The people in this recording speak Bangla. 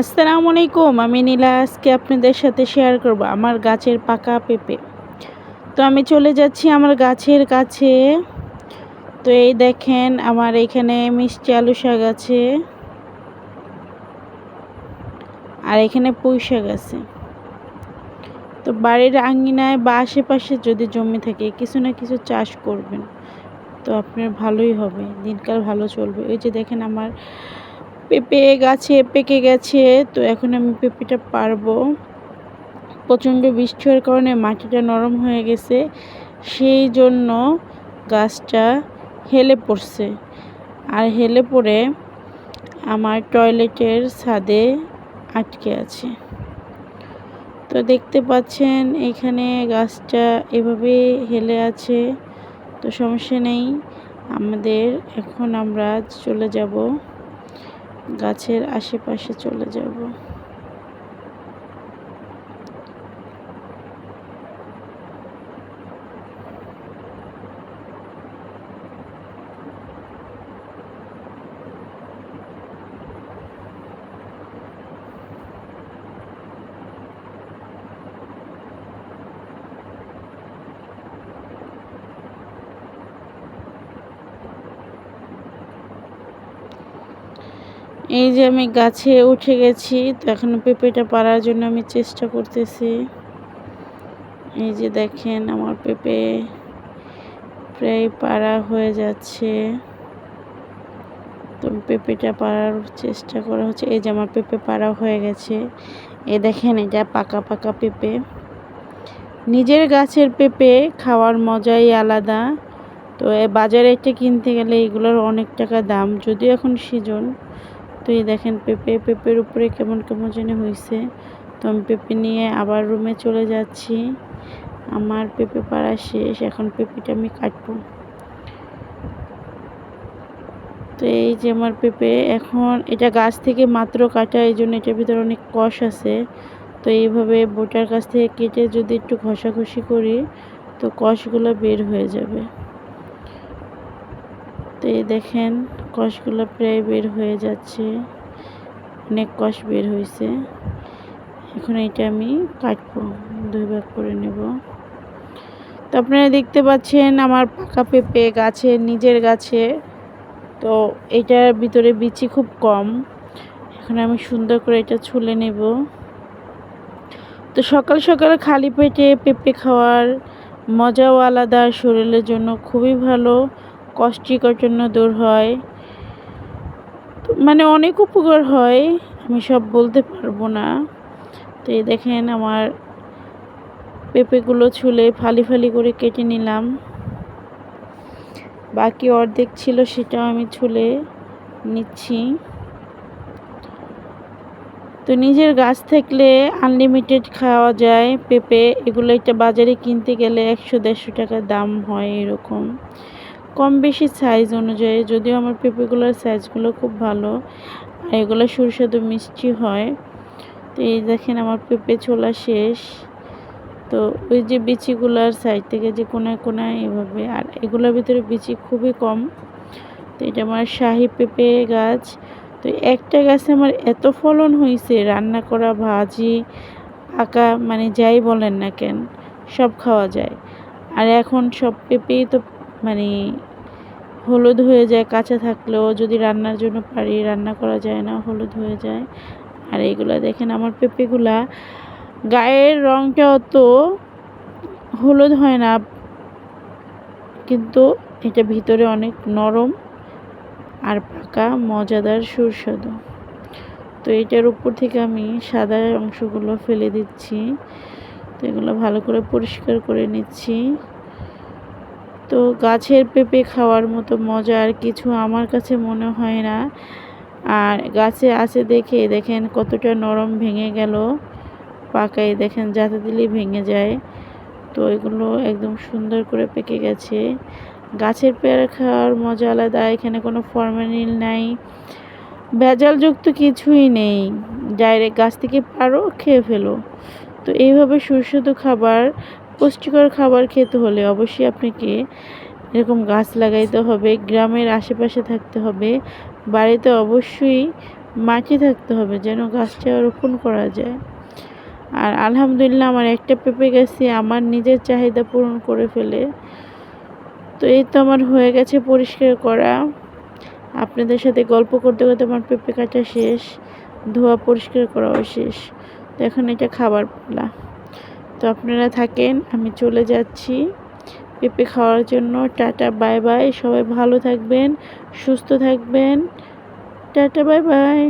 আসসালামু আলাইকুম, আমি নীলা। আজকে আপনাদের সাথে শেয়ার করব আমার গাছের পাকা পেঁপে। তো আমি চলে যাচ্ছি আমার গাছের কাছে। তো এই দেখেন আমার এখানে মিষ্টি আলু শাক আছে। আর এখানে পুঁই শাক আছে। তো বাড়ির আঙ্গিনায় বা আশেপাশে যদি জমি থাকে, কিছু না কিছু চাষ করবেন। তো আপনার ভালোই হবে, দিনকাল ভালো চলবে। ওই যে দেখেন আমার পেঁপে গাছে, পেকে গেছে, তো এখন আমি পেঁপেটা পারব। প্রচণ্ড বৃষ্টি হওয়ার কারণে মাটিটা নরম হয়ে গেছে, সেই জন্য গাছটা হেলে পড়ছে। আর হেলে পড়ে আমার টয়লেটের ছাদে আটকে আছে। তো দেখতে পাচ্ছেন, এখানে গাছটা এভাবে হেলে আছে, তো সমস্যা নেই। আমাদের এখন আমরা চলে যাব। গাছের আশেপাশে চলে যাব। এই যে আমি গাছে উঠে গেছি, তো এখন পেঁপেটা পাড়ার জন্য আমি চেষ্টা করতেছি। এই যে দেখেন আমার পেঁপে প্রায় পাড়া হয়ে যাচ্ছে। তো পেঁপেটা পাড়ার চেষ্টা করা হচ্ছে। এই যে আমার পেঁপে পাড়া হয়ে গেছে। এ দেখেন এটা পাকা পাকা পেঁপে। নিজের গাছের পেঁপে খাওয়ার মজাই আলাদা। তো বাজারে এটা কিনতে গেলে এগুলোর অনেক টাকা দাম। যদিও এখন সিজন তো এই দেখেন পেঁপে, পেঁপের উপরে কেমন কেমন যেন হয়েছে তো আমি পেঁপে নিয়ে আবার রুমে চলে যাচ্ছি। আমার পেঁপে পাড়া শেষ, এখন পেঁপেটা আমি কাটবো। তো এই যে আমার পেঁপে, এখন এটা গাছ থেকে মাত্র কাটা, এই জন্য এটার ভিতরে অনেক কষ আছে। তো এইভাবে বোটার কাছ থেকে কেটে যদি একটু ঘষাঘষি করি, তো কষগুলো বের হয়ে যাবে। তো এই দেখেন কষগুলো প্রায় বের হয়ে যাচ্ছে। অনেক কষ বের হয়েছে এখন এটা আমি কাটবো, দুই ভাগ করে নেব। তো আপনারা দেখতে পাচ্ছেন আমার পাকা পেঁপে গাছে, নিজের গাছে। তো এটার ভিতরে বিচি খুব কম। এখন আমি সুন্দর করে এটা ছুলে নেব। তো সকাল সকাল খালি পেটে পেঁপে খাওয়ার মজাও আলাদা, শরীরের জন্য খুবই ভালো, কষ্টিকর জন্য দূর হয়। মানে অনেক উপকার হয়, আমি সব বলতে পারব না। তো এই দেখেন আমার পেঁপেগুলো ছুলে ফালি ফালি করে কেটে নিলাম। বাকি অর্ধেক ছিল সেটাও আমি ছুলে নিচ্ছি। তো নিজের গাছ থাকলে আনলিমিটেড খাওয়া যায়, পেঁপে এগুলো একটা বাজারে কিনতে গেলে একশো দেড়শো টাকা দাম হয় এরকম। কম বেশি সাইজ অনুযায়ী, যদিও আমার পেঁপেগুলোর সাইজগুলো খুব ভালো, আর এগুলো সুস্বাদু মিষ্টি হয়। তো এই দেখেন আমার পেঁপে ছোলা শেষ। তো ওই যে বিচিগুলার সাইড থেকে যে কোনায় কোনায় এভাবে, আর এগুলোর ভিতরে বিচি খুবই কম। তো এটা আমার শাহি পেঁপে গাছ। তো একটা গাছে আমার এত ফলন হয়েছে রান্না করা, ভাজি আঁকা মানে যাই বলেন না কেন, সব খাওয়া যায়। আর এখন সব পেঁপেই তো মানে হলুদ হয়ে যায়, কাঁচা থাকলেও যদি রান্নার জন্য পারি, রান্না করা যায় না, হলুদ হয়ে যায়। আর এইগুলা দেখেন আমার পেঁপেগুলা, গায়ের রঙটা অত হলুদ হয় না, কিন্তু এটা ভিতরে অনেক নরম আর পাকা, মজাদার, সুস্বাদু। তো এটার উপর থেকে আমি সাদা অংশগুলো ফেলে দিচ্ছি। তো এগুলো ভালো করে পরিষ্কার করে নিচ্ছি। তো গাছের পেঁপে খাওয়ার মতো মজা আর কিছু আমার কাছে মনে হয় না। আর গাছে আছে দেখে দেখেন কতটা নরম ভেঙে গেল। পাকাই দেখেন যাতে দিলেই ভেঙে যায়। তো এগুলো একদম সুন্দর করে পেকে গেছে। গাছের পেয়ারা খাওয়ার মজা আলাদা, এখানে কোনো ফর্মালিন নাই। ভেজালযুক্ত কিছুই নেই। ডাইরেক্ট গাছ থেকে পারো, খেয়ে ফেলো। তো এইভাবে সুস্বাদু খাবার পুষ্টিকর খাবার খেতে হলে অবশ্যই আপনাকে এরকম গাছ লাগাইতে হবে, গ্রামের আশেপাশে থাকতে হবে, বাড়িতে অবশ্যই মাটি থাকতে হবে যেন গাছটা রোপণ করা যায়। আর আলহামদুলিল্লাহ আমার একটা পেঁপে গাছই আমার নিজের চাহিদা পূরণ করে ফেলে। তো এই তো আমার হয়ে গেছে পরিষ্কার করা। আপনাদের সাথে গল্প করতে করতে আমার পেঁপে কাটা শেষ, ধোয়া পরিষ্কার করাও শেষ। তো এখন এটা খাবার পালা। তো আপনারা থাকেন, আমি চলে যাচ্ছি। পেঁপে খাওয়ার জন্য। Tata, bye bye. সবাই ভালো থাকবেন, সুস্থ থাকবেন। Tata, bye bye.